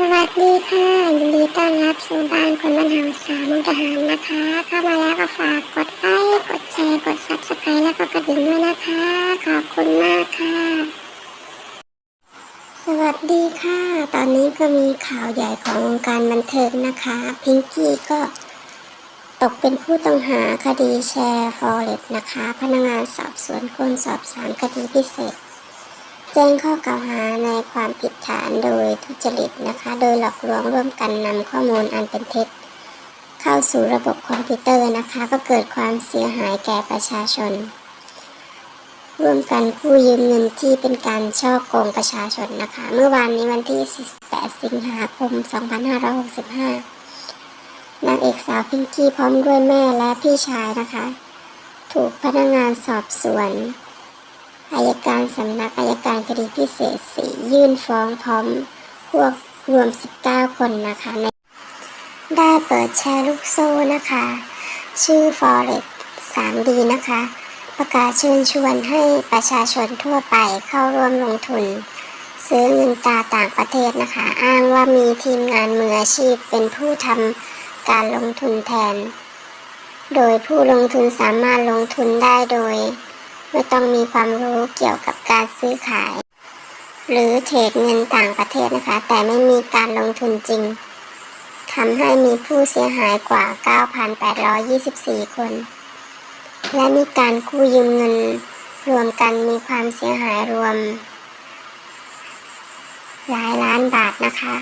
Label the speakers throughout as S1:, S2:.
S1: วัสดีค่ะยินดีต้อนรับสู่บ้านคนบ้านเฮาสามมุกทหารนะคะ เข้ามาแล้วก็ฝากกดไลค์กดแชร์กดซับสไครต์แล้วก็กระดิ่งด้วยนะคะ ขอบคุณมากค่ะ สวัสดีค่ะ ตอนนี้ก็มีข่าวใหญ่ของวงการบันเทิงนะคะ พิงกี้ก็ ตกเป็นผู้ต้องหาคดีแชร์ฟอเรสนะคะ พนักงานสอบสวนคนสอบสารคดีพิเศษ แจ้งข้อกล่าวหาในความผิดฐานโดยทุจริตนะคะ โดยหลอกลวงร่วมกันนำข้อมูลอันเป็นเท็จ เข้าสู่ระบบคอมพิวเตอร์นะคะ ก็เกิดความเสียหายแก่ประชาชน ร่วมกันกู้ยืมเงินที่เป็นการช่อโกงประชาชนนะคะ เมื่อวานนี้วันที่ 18 สิงหาคม 2565 นางเอกสาวพิงกี้พร้อมด้วยแม่และพี่ชายนะคะ ถูกพนักงานสอบสวน อายการสำนักอายการคดีพิเศษสียื่นฟ้องพร้อมพวกรวม 19 คนนะคะในได้เปิดแชร์ลูกโซ่นะคะ ชื่อ Forex 3D นะคะ ประกาศเชิญชวนให้ประชาชนทั่วไปเข้าร่วมลงทุน ซื้อเงินตราต่างประเทศนะคะ อ้างว่ามีทีมงานมืออาชีพเป็นผู้ทำการลงทุนแทน โดยผู้ลงทุนสามารถลงทุนได้โดย ไม่ต้องมีความรู้เกี่ยวกับการซื้อขาย หรือเทรดเงินต่างประเทศนะคะ แต่ไม่มีการลงทุนจริงทำให้มีผู้เสียหายกว่า 9,824 คน และมีการกู้ยืมเงินรวมกันมีความเสียหายรวม หลายล้านบาทนะคะ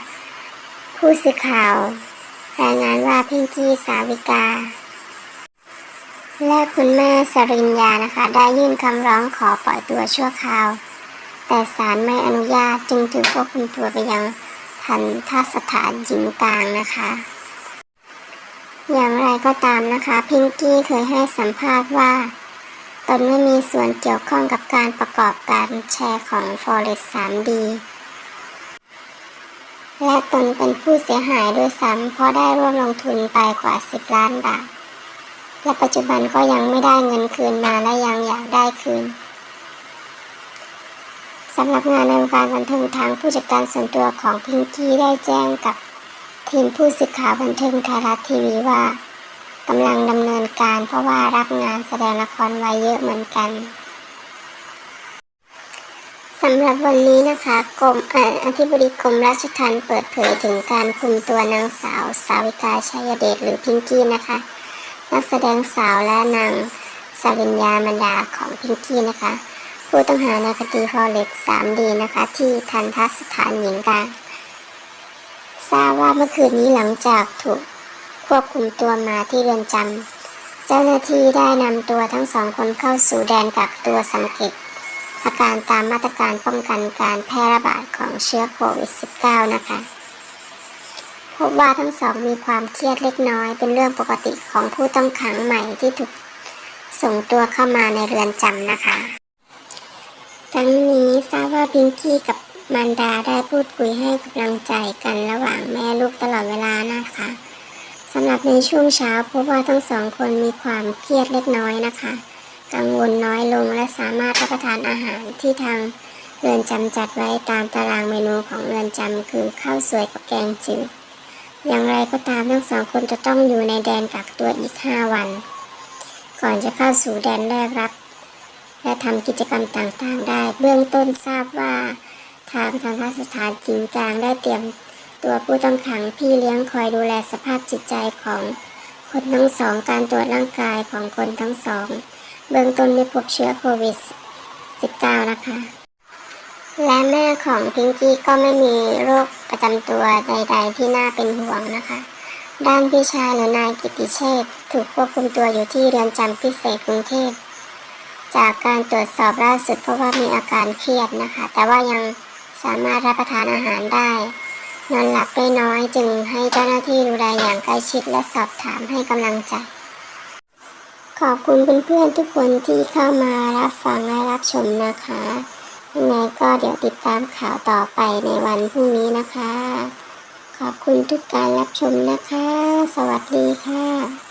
S1: ผู้สื่อข่าว รายงานว่าพิงกี้สาวิกา และคุณแม่สริญญานะคะ ได้ยื่นคำร้องขอปล่อยตัวชั่วคราว แต่ศาลไม่อนุญาตจึงถือควบคุมตัวไปยังทันทสถานหญิงกลางนะคะ อย่างไรก็ตามนะคะ พิงกี้เคยให้สัมภาษณ์ว่า ตนไม่มีส่วนเกี่ยวข้องกับการประกอบการแชร์ของ Forex 3D และตนเป็นผู้เสียหายด้วยซ้ำเพราะได้ร่วมลงทุนไปกว่า 10 ล้านบาท และปัจจุบันก็ยังไม่ได้เงินคืนมาและยังอยากได้คืนสำหรับงานในวงการบันเทิงทางผู้จัดการส่วนตัวของพิงกี้ได้แจ้งกับทีมผู้สื่อข่าวบันเทิงไทยรัฐทีวีว่ากำลังดำเนินการเพราะว่ารับงานแสดงละครไว้เยอะเหมือนกันสำหรับวันนี้นะคะกรมเอ่ออธิบดีกรมราชทัณฑ์เปิดเผยถึงการคุมตัวนางสาว สาวิกาชัยเดชหรือพิงกี้นะคะ นักแสดงสาวและนางสริญญามันดาของพิงกี้นะคะ ผู้ต้องหาในคดีฟอเร็ก 3D นะคะ ที่ทันทัสถานหญิงกลางทราบว่าเมื่อคืนนี้หลังจากถูกควบคุมตัวมาที่เรือนจำเจ้าหน้าที่ได้นำตัวทั้งสองคนเข้าสู่แดนกักตัวสังเกตอาการตามมาตรการป้องกันการแพร่ระบาดของเชื้อโควิด -19 นะคะ พบว่าทั้งสองมีความเครียดเล็กน้อย เป็นเรื่องปกติของผู้ต้องขังใหม่ที่ถูกส่งตัวเข้ามาในเรือนจำนะคะทั้งนี้ทราบว่าพิงกี้กับมารดาได้พูดคุยให้กำลังใจกันระหว่างแม่ลูกตลอดเวลานะคะสำหรับในช่วงเช้าพบว่าทั้งสองคนมีความเครียดเล็กน้อยนะคะ กังวลน้อยลงและสามารถรับประทานอาหารที่ทางเรือนจำจัดไว้ตามตารางเมนูของเรือนจำคือข้าวสวยกับแกงจืด ก็ตามทั้งสองคนจะต้องอยู่ในแดนกักตัวอีก 5 วัน ก่อนจะเข้าสู่แดนแรกรับ และทำกิจกรรมต่างๆ ได้ เบื้องต้นทราบว่า ทางทันทสถานหญิงกลางได้เตรียมตัวผู้ต้องขังพี่เลี้ยงคอยดูแลสภาพจิตใจของคนทั้งสองการตรวจร่างกายของคนทั้งสอง เบื้องต้นไม่พบเชื้อโควิด -19 นะคะ และแม่ของพิงกี้ก็ไม่มีโรคประจำตัวใด ๆ ที่น่าเป็นห่วงนะคะ ด้านพี่ชายหรือนายกิติเชษถูกควบคุมตัวอยู่ที่เรือนจำพิเศษกรุงเทพ จากการตรวจสอบล่าสุดเพราะว่ามีอาการเครียดนะคะ แต่ว่ายังสามารถรับประทานอาหารได้ นอนหลับได้น้อยจึงให้เจ้าหน้าที่ดูแลอย่างใกล้ชิดและสอบถามให้กำลังใจ ขอบคุณเพื่อนๆทุกคนที่เข้ามารับฟังและรับชมนะคะ ยังไงก็เดี๋ยวติดตามข่าวต่อไปในวันพรุ่งนี้นะคะ ขอบคุณทุกการรับชมนะคะ สวัสดีค่ะ